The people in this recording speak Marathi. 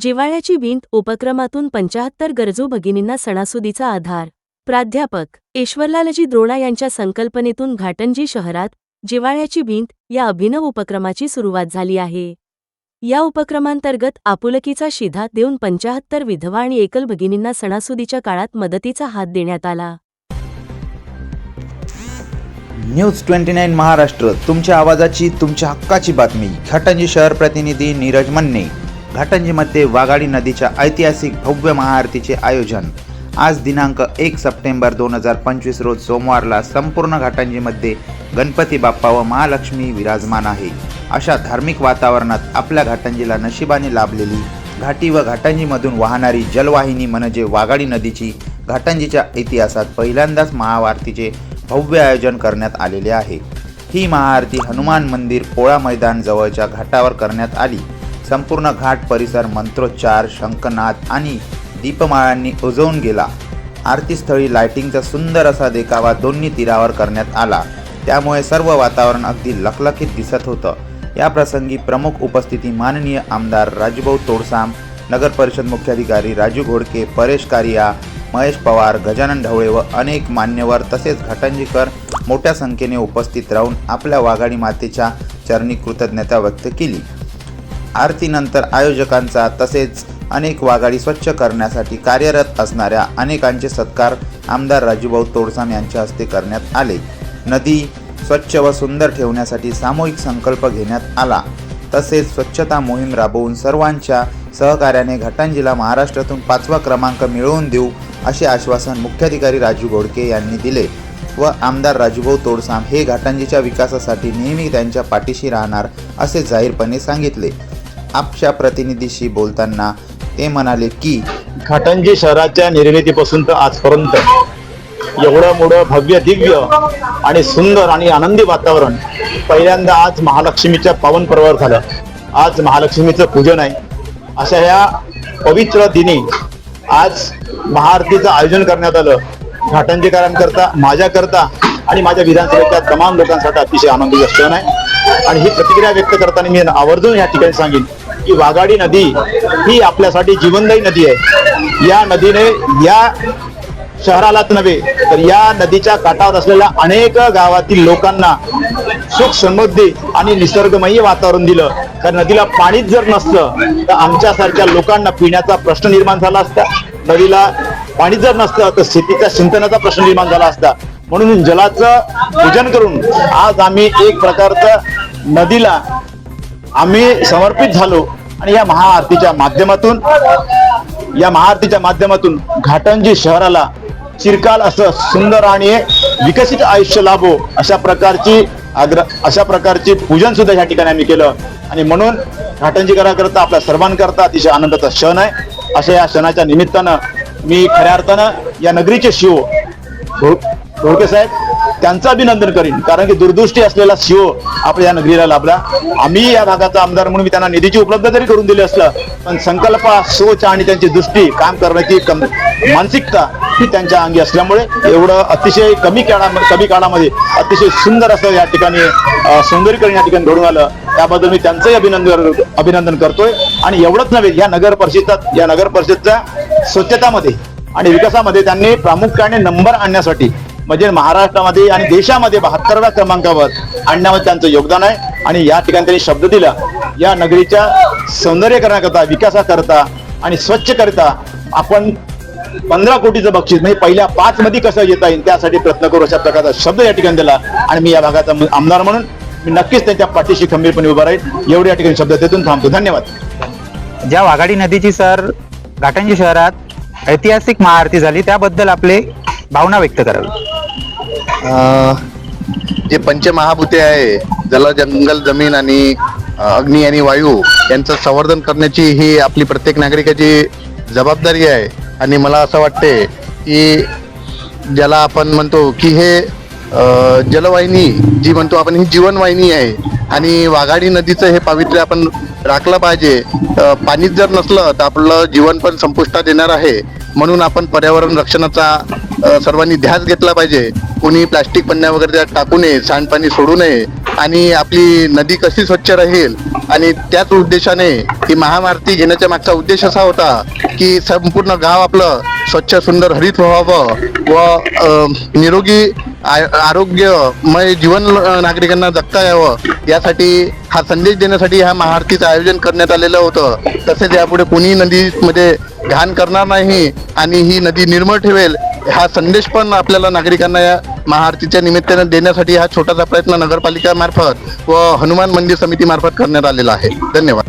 जिवाळ्याची भिंत उपक्रमातून पंचाहत्तर गरजू भगिनींना सणासुदीचा आधार. प्राध्यापक ईश्वरलालजी द्रोणा यांच्या संकल्पनेतून घाटंजी शहरात जिवाळ्याची भिंत या अभिनव उपक्रमाची सुरुवात झाली आहे. या उपक्रमांतर्गत आपुलकीचा शिधा देऊन पंचाहत्तर विधवा आणि एकल भगिनींना सणासुदीच्या काळात मदतीचा हात देण्यात आला. न्यूज ट्वेंटी नाईन महाराष्ट्र तुमच्या आवाजाची तुमच्या हक्काची बातमी. घाटंजी शहर प्रतिनिधी नीरज मन्ने. घाटंजीमध्ये वाघाडी नदीच्या ऐतिहासिक भव्य महाआरतीचे आयोजन. आज दिनांक एक सप्टेंबर दोन हजार पंचवीस रोज सोमवारला संपूर्ण घाटंजीमध्ये गणपती बाप्पा व महालक्ष्मी विराजमान आहे. अशा धार्मिक वातावरणात आपल्या घाटंजीला नशिबाने लाभलेली घाटी व घाटंजीमधून वाहणारी जलवाहिनी म्हणजे वाघाडी नदीची घाटंजीच्या इतिहासात पहिल्यांदाच महाआरतीचे भव्य आयोजन करण्यात आलेले आहे. ही महाआरती हनुमान मंदिर पोळा मैदान जवळच्या घाटावर करण्यात आली. संपूर्ण घाट परिसर मंत्रोच्चार शंखनाद आणि दीपमाळांनी उजवून गेला. आरतीस्थळी लायटिंगचा सुंदर असा देखावा दोन्ही तीरावर करण्यात आला. त्यामुळे सर्व वातावरण अगदी लखलखीत दिसत होतं. या प्रसंगी प्रमुख उपस्थिती माननीय आमदार राजभाऊ तोडसाम नगर परिषद मुख्याधिकारी राजू घोडके परेश कारिया महेश पवार गजानन ढवळे व अनेक मान्यवर तसेच घाटंजीकर मोठ्या संख्येने उपस्थित राहून आपल्या वाघाडी मातेच्या चरणी कृतज्ञता व्यक्त केली. आरतीनंतर आयोजकांचा तसेच अनेक वाघाडी स्वच्छ करण्यासाठी कार्यरत असणाऱ्या अनेकांचे सत्कार आमदार राजूभाऊ तोडसाम यांच्या हस्ते करण्यात आले. नदी स्वच्छ व सुंदर ठेवण्यासाठी सामूहिक संकल्प घेण्यात आला. तसेच स्वच्छता मोहीम राबवून सर्वांच्या सहकार्याने घाटांजीला महाराष्ट्रातून पाचवा क्रमांक मिळवून देऊ असे आश्वासन मुख्याधिकारी राजू घोडके यांनी दिले व आमदार राजूभाऊ तोडसाम हे घाटांजीच्या विकासासाठी नेहमी त्यांच्या पाठीशी राहणार असे जाहीरपणे सांगितले. आपच्या प्रतिनिधीशी बोलताना ते म्हणाले की घाटंजी शहराच्या निर्मितीपासून तर आजपर्यंत एवढं मोठं भव्य दिव्य आणि सुंदर आणि आनंदी वातावरण पहिल्यांदा आज महालक्ष्मीच्या पावन पर्वावर झालं. आज महालक्ष्मीचं पूजन आहे. अशा ह्या पवित्र दिनी आज महाआरतीचं आयोजन करण्यात आलं. घाटंजीकरांकरता माझ्याकरता आणि माझ्या विधानसभेच्या तमाम लोकांसाठी अतिशय आनंदी क्षण आहे. आणि ही प्रतिक्रिया व्यक्त करताना मी आवर्जून या ठिकाणी सांगेन. की वाघाडी नदी ही आपल्यासाठी जीवनदायी नदी आहे. या नदीने या शहरालाच नव्हे तर या नदीच्या काठावर असलेल्या अनेक गावातील लोकांना सुख समृद्धी आणि निसर्गमय वातावरण दिलं. तर नदीला पाणीच जर नसतं तर आमच्यासारख्या लोकांना पिण्याचा प्रश्न निर्माण झाला असता नदीला पाणी जर नसतं तर शेतीच्या सिंचनाचा प्रश्न निर्माण झाला असता. म्हणून जलाचं पूजन करून आज आम्ही एक प्रकारचं नदीला आम्ही समर्पित झालो आणि या महाआरतीच्या माध्यमातून या महाआरतीच्या माध्यमातून घाटंजी शहराला चिरकाल असं सुंदर आणि विकसित आयुष्य लाभो अशा प्रकारची आग्रह अशा प्रकारची पूजन सुद्धा या ठिकाणी आम्ही केलं. आणि म्हणून घाटंजी कराकरता आपल्या सर्वांकरता अतिशय आनंदाचा क्षण आहे. अशा या क्षणाच्या निमित्तानं मी खऱ्या अर्थानं या नगरीचे शिव घोडके साहेब त्यांचं अभिनंदन करीन. कारण की दूरदृष्टी असलेला शिव आपल्या या नगरीला लाभला. आम्ही या भागाचा आमदार म्हणून मी त्यांना निधीची उपलब्ध जरी करून दिली असलं पण संकल्प सोच आणि त्यांची दृष्टी काम करण्याची कम- मानसिकता ही त्यांच्या अंगी असल्यामुळे एवढं अतिशय कमी काळा कमी काळामध्ये अतिशय सुंदर असं या ठिकाणी सौंदर्यीकरण या ठिकाणी घडून आलं. त्याबद्दल मी त्यांचंही अभिनंदन अभिनंदन करतोय. आणि एवढंच नव्हे या नगर परिषदात या नगर परिषदच्या स्वच्छतामध्ये आणि विकासामध्ये त्यांनी प्रामुख्याने नंबर आणण्यासाठी म्हणजे महाराष्ट्रामध्ये आणि देशामध्ये बहात्तरव्या क्रमांकावर आणण्यामध्ये त्यांचं योगदान आहे. आणि या ठिकाणी त्यांनी शब्द दिला या नगरीच्या सौंदर्यकरणाकरता विकासाकरता आणि स्वच्छ करता आपण पंधरा कोटीचं बक्षीस म्हणजे पहिल्या पाच मध्ये कसं येता येईल त्यासाठी प्रयत्न करू अशा प्रकारचा शब्द या ठिकाणी दिला. आणि मी या भागाचा आमदार म्हणून मी नक्कीच त्यांच्या पाठीशी खंबीरपणे उभा राहील. एवढे या ठिकाणी शब्द देतून थांबतो. धन्यवाद. ज्या वाघाडी नदीची सर घाटंजी शहरात ऐतिहासिक महाआरती झाली त्याबद्दल आपले भावना व्यक्त करावी. जे पंचमहाभूते आहे जल जंगल जमीन आणि अग्नी आणि वायू यांचं संवर्धन करण्याची ही आपली प्रत्येक नागरिकाची जबाबदारी आहे. आणि मला असं वाटते की ज्याला आपण म्हणतो की हे जलवाहिनी जी म्हणतो आपण ही जीवनवाहिनी आहे. आणि वाघाडी नदीचं हे पावित्र्य आपण राखलं पाहिजे. पाणीच जर नसलं तर आपलं जीवन पण संपुष्टात येणार आहे. म्हणून आपण पर्यावरण रक्षणाचा सर्वांनी ध्यास घेतला पाहिजे. कोणी प्लास्टिक पन्न्या वगैरे त्यात टाकू नये सांडपाणी सोडू नये आणि आपली नदी कशी स्वच्छ राहील आणि त्याच उद्देशाने ही महामारती घेण्याच्या मागचा उद्देश असा होता की संपूर्ण गाव आपलं स्वच्छ सुंदर हरित व्हावं व निरोगी आरोग्यमय जीवन नागरिकांना जगता यावं. यासाठी हा संदेश देण्यासाठी ह्या महाआरतीचं आयोजन करण्यात आलेलं होतं. तसेच यापुढे कोणी नदीमध्ये घाण करणार नाही आणि ही नदी निर्मळ ठेवेल हा संदेश पण आपल्याला नागरिकांना या महाआरतीच्या निमित्ताने देण्यासाठी हा छोटासा प्रयत्न नगरपालिका मार्फत व हनुमान मंदिर समिती मार्फत करण्यात आलेला आहे. धन्यवाद.